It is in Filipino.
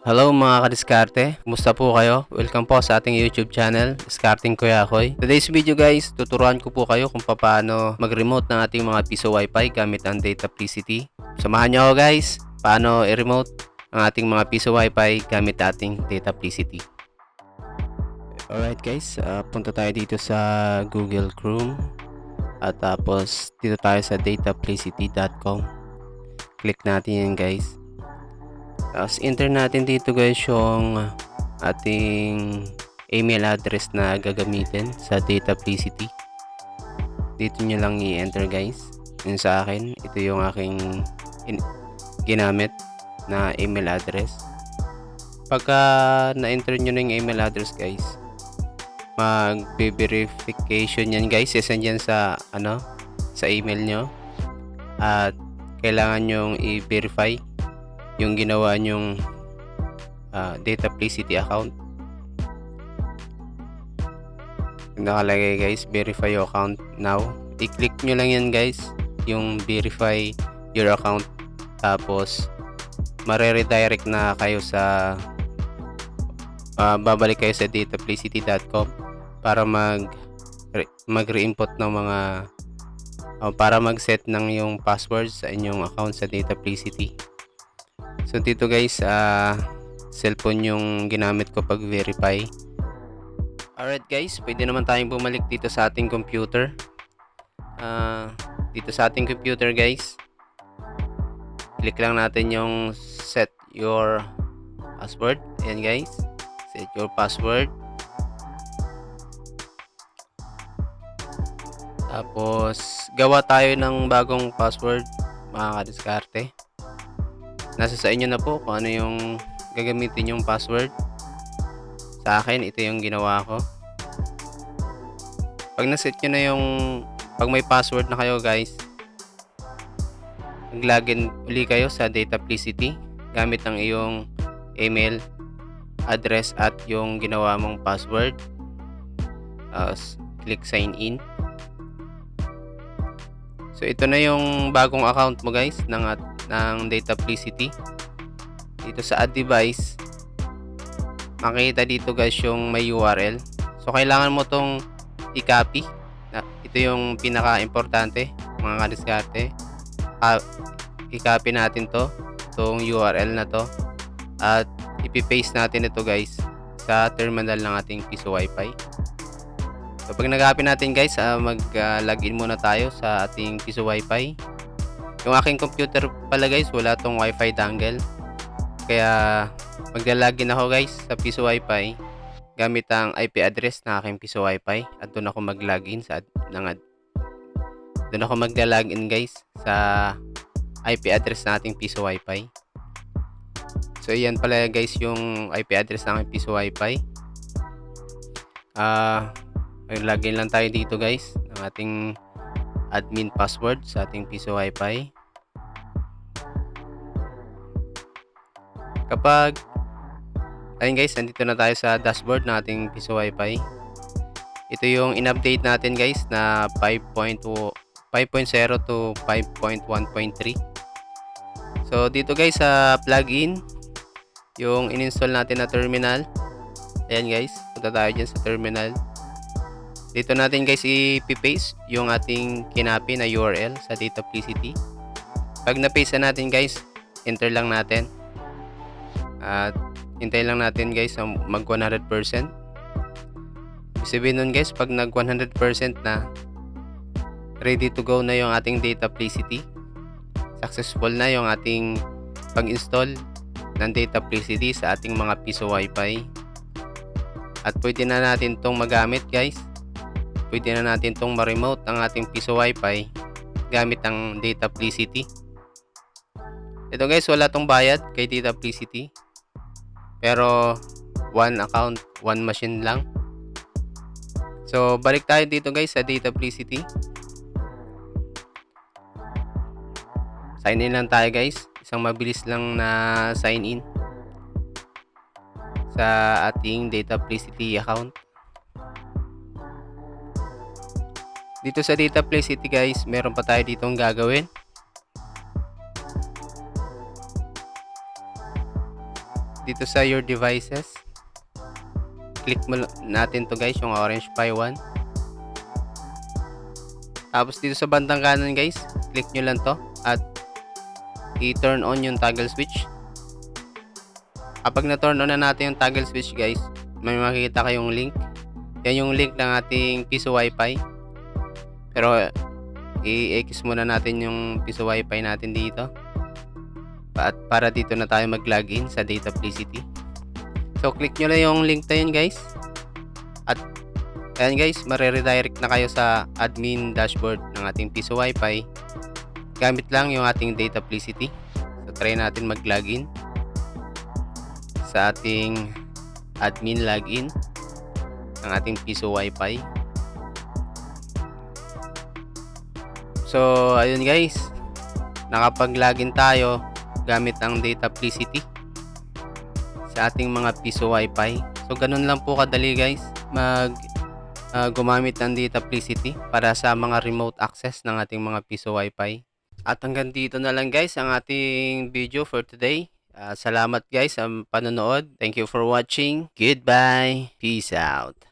Hello mga kadiskarte, kumusta po kayo? Welcome po sa ating YouTube channel, Discarding Kuya Akoy. Today's video guys, tuturuan ko po kayo kung paano mag-remote ng ating mga piso wifi gamit ang Dataplicity. Samahan nyo ako guys, paano i-remote ang ating mga piso wifi gamit ating Dataplicity. Alright guys, uh, punta tayo dito sa Google Chrome at tapos dito tayo sa dataplicity.com. Click natin yan guys. Tapos enter natin dito guys yung ating email address na gagamitin sa Dataplicity. Dito nyo lang i-enter guys. Yun sa akin, ito yung aking in- ginamit na email address. Pagka na-enter nyo na yung email address guys, mag-verification yan guys. Sesend yan sa ano sa email nyo. At kailangan nyong i-verify yung ginawa nyong uh, Dataplicity account. Nakalagay guys, verify your account now. I-click nyo lang yan guys, yung verify your account. Tapos, mare-redirect na kayo sa uh, babalik kayo sa dataplicity.com para mag mag-re-input ng mga uh, para mag-set ng yung password sa inyong account sa Dataplicity. So dito guys, uh, cellphone yung ginamit ko pag verify. Alright guys, pwede naman tayong bumalik dito sa ating computer. Uh, dito sa ating computer guys, click lang natin yung set your password. Ayan guys, set your password. Tapos, gawa tayo ng bagong password mga kadiskarte nasa sa inyo na po kung ano yung gagamitin yung password. Sa akin ito yung ginawa ko. Pag naset nyo na yung pag may password na kayo guys mag login uli kayo sa Dataplicity gamit ang iyong email address at yung ginawa mong password. Uh, click sign in so ito na yung bagong account mo guys ng at ng Dataplicity. Dito sa add device makita dito guys yung may URL so kailangan mo tong i-copy. Ito yung pinaka importante mga kadiskarte. Uh, i-copy natin to itong URL na to. At ipipaste natin ito guys sa terminal ng ating piso wifi so pag nag-copy natin guys uh, mag uh, login muna tayo sa ating piso wifi yung aking computer pala guys, wala tong wifi dongle. Kaya maglalagin ako guys sa piso wifi gamit ang IP address ng aking piso wifi at doon ako mag-login sa ng doon ako magla-login guys sa IP address ng ating piso wifi. So yan pala guys yung IP address ng aking piso wifi. Ah, uh, login lang tayo dito guys ng ating admin password sa ating piso wifi. Kapag ayun guys nandito na tayo sa dashboard ng ating piso wifi. Ito yung in-update natin guys na 5.0 to 5.1.3 so dito guys sa plugin yung in-install natin na terminal. Ayan guys punta tayo dyan sa terminal dito natin guys i-paste yung ating kinapi na URL sa Dataplicity. Pag na-paste na natin guys, enter lang natin. At hintayin lang natin guys mag 100%. Sabihin nun guys, pag nag 100% na, ready to go na yung ating Dataplicity. Successful na yung ating pag-install ng Dataplicity sa ating mga piso wifi. At pwede na natin tong magamit guys pwede na natin tong ma-remote ang ating piso wifi gamit ang Dataplicity. Ito guys, wala tong bayad kay Dataplicity. Pero one account, one machine lang. So, balik tayo dito guys sa Dataplicity. Sign in lang tayo guys. Isang mabilis lang na sign in sa ating Dataplicity account. Dito sa Dataplicity guys, meron pa tayo ditong gagawin. dito sa your devices. Click mo natin to guys, yung orange Pi 1. Tapos dito sa bandang kanan guys, click nyo lang to at i-turn on yung toggle switch. Kapag na-turn on na natin yung toggle switch guys, may makikita kayong link. Yan yung link ng ating piso wifi. Pero i-X muna natin yung piso wifi natin dito. At para dito na tayo mag-login sa Dataplicity. So click nyo lang yung link na yun guys. At ayan guys, mare-redirect na kayo sa admin dashboard ng ating piso wifi. Gamit lang yung ating Dataplicity. So try natin mag-login sa ating admin login ng ating piso wifi. So, ayun guys. Nakapag-login tayo gamit ang Dataplicity sa ating mga piso wifi. So, ganun lang po kadali guys mag ah, gumamit ng Dataplicity para sa mga remote access ng ating mga piso wifi. At hanggang dito na lang guys ang ating video for today. Ah, salamat guys sa panonood. Thank you for watching. Goodbye. Peace out.